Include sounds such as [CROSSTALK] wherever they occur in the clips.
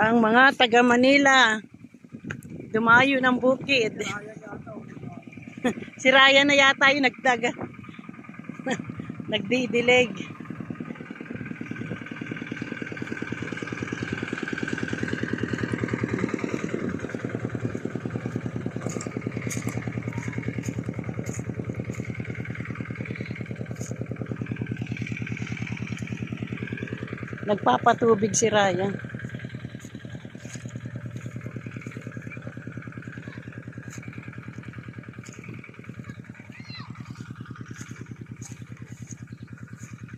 Ang mga taga Manila, dumayo ng bukid. si Ryan [LAUGHS] na yata yung nagtaga. [LAUGHS] Nagdidilig. Nagpapatubig si Ryan.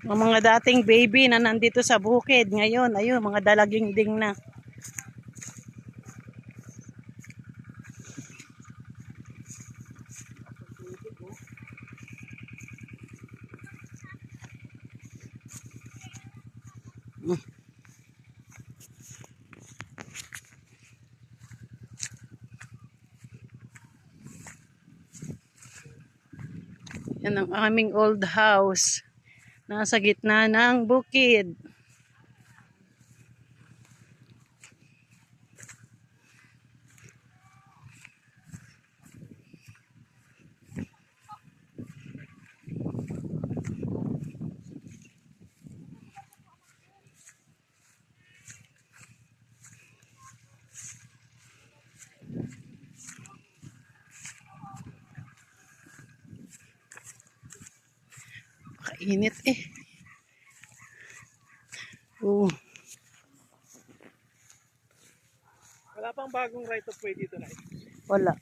Ang mga dating baby na nandito sa bukid ngayon, ayun, mga dalaging ding na. Yan ang aming old house. Nasa gitna ng bukid. Kainit eh. Oo. Wala pang bagong right of way dito na. Wala.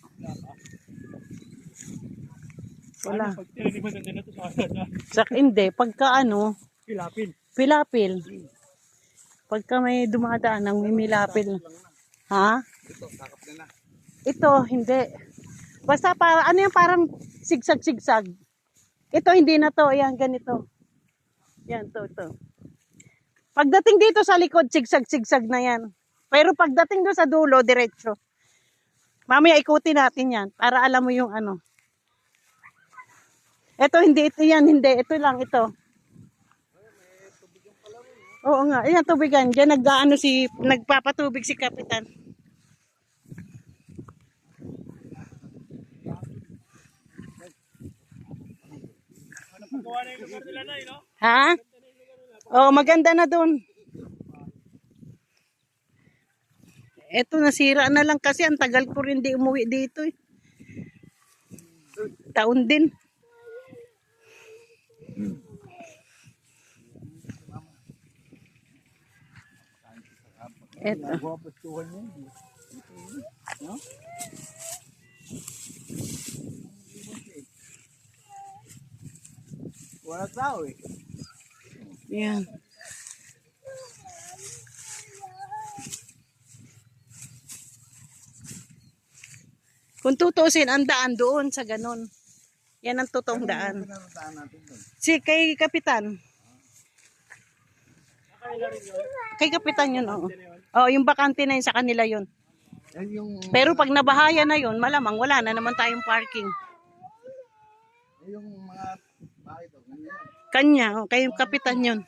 Wala. Pag tinaniman na ito sa [LAUGHS] na Sa hindi, pagka ano, pilapil. pilapil. Pagka may dumadaan ng mimilapil. Ha? Ito, sakap na na. Ito, hindi. Basta para, ano yung parang sigsag-sigsag. Ito, hindi na to. Ayan, ganito. Yan, to, to. Pagdating dito sa likod, sigsag-sigsag na yan. Pero pagdating doon sa dulo, diretso. Mamaya ikutin natin yan para alam mo yung ano. Ito, hindi. Ito yan, hindi. Ito lang, ito. Oo nga. Ayan, tubigan. Diyan nag si, nagpapatubig si Kapitan. Ha? Oh, maganda na doon. Eto, nasira na lang kasi ang tagal ko rin di umuwi dito eh. Taon din. Eto. Guwapastuhan niya. No? Wala tao eh. Yan. Kung tutusin, ang daan doon sa ganun. Yan ang totoong daan. Si kay Kapitan. Kay Kapitan yun, oo. Oo, yung bakante na yun sa kanila yun. Pero pag nabahaya na yun, malamang wala na naman tayong parking. yung mga Kanya, oh, kay Kapitan yun.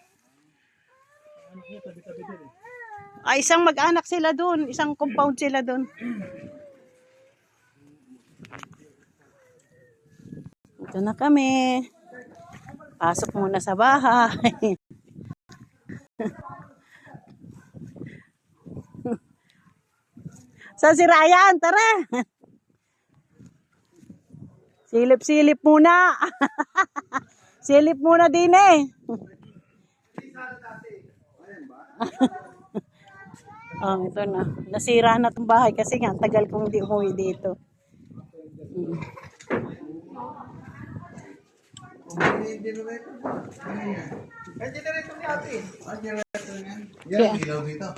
Ay, isang mag-anak sila doon. Isang compound sila doon. Ito na kami. Pasok muna sa bahay. [LAUGHS] Sa si Ryan, tara. Silip-silip muna. [LAUGHS] Silip muna din eh. [LAUGHS] Oh, ito na. Nasira na itong bahay kasi nga, tagal kong hindi umuwi dito. Mm. Ah, dito.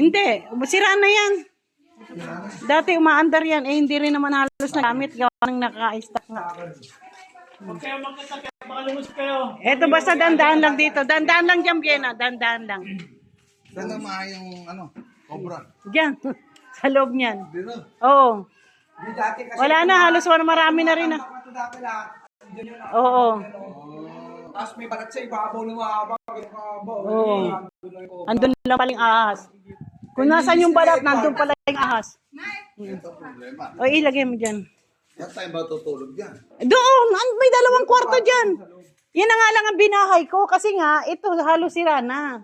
Hindi, sira na yan. Dati umaandar yan, eh hindi rin naman halos nagamit. Gawa ng naka-stock na. Huwag kayo kayo, baka lumusok kayo. Eto basta dandaan lang dito. Dandaan lang dyan, Biena. Dandaan lang. Saan na yung ano, cobra? Diyan. [LAUGHS] Sa loob niyan. Dito. Oo. Di dati kasi Wala na, halos wala marami na rin. ah. ito dati lahat. Oo. Tapos may balat sa ibabaw ng mahaba. Kahabaw. Oo. Andun lang paling ahas. Kung nasan yung balat, nandun pala yung ahas. Ito problema. O, ilagay mo dyan. Saan tayo ba tutulog dyan? Doon, may dalawang kwarto dyan. Yan na nga lang ang binahay ko kasi nga, ito halos sira na.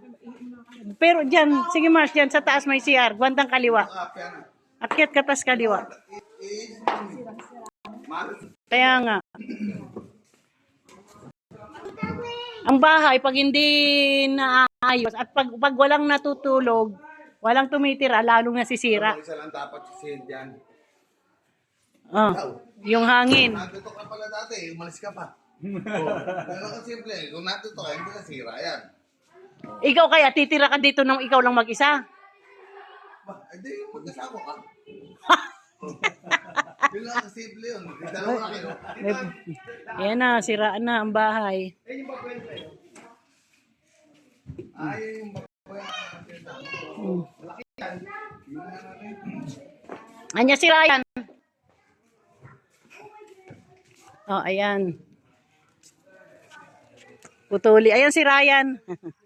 Pero dyan, sige Mars, dyan sa taas may CR, gwandang kaliwa. Pera. Akyat katas kaliwa. Eh, Malos. Kaya nga. Ang bahay, pag hindi naayos at pag, pag walang natutulog, walang tumitira, lalong nasisira. Isa lang dapat sisihin dyan. Oh, yung hangin. Natuto ka pala dati, umalis ka pa. oh, pero kung simple, kung natuto ka, hindi nasira yan. Ikaw kaya, titira ka dito nang ikaw lang mag-isa? Ba, hindi yung magkasama ka. [LAUGHS] yun lang ang simple yun. Dalawa na kayo. Ayan na, siraan na ang bahay. Eh, yung pagkwento babae. Anya si Ryan. Oh, ayan. Putuli. Ayan si Ryan. [LAUGHS]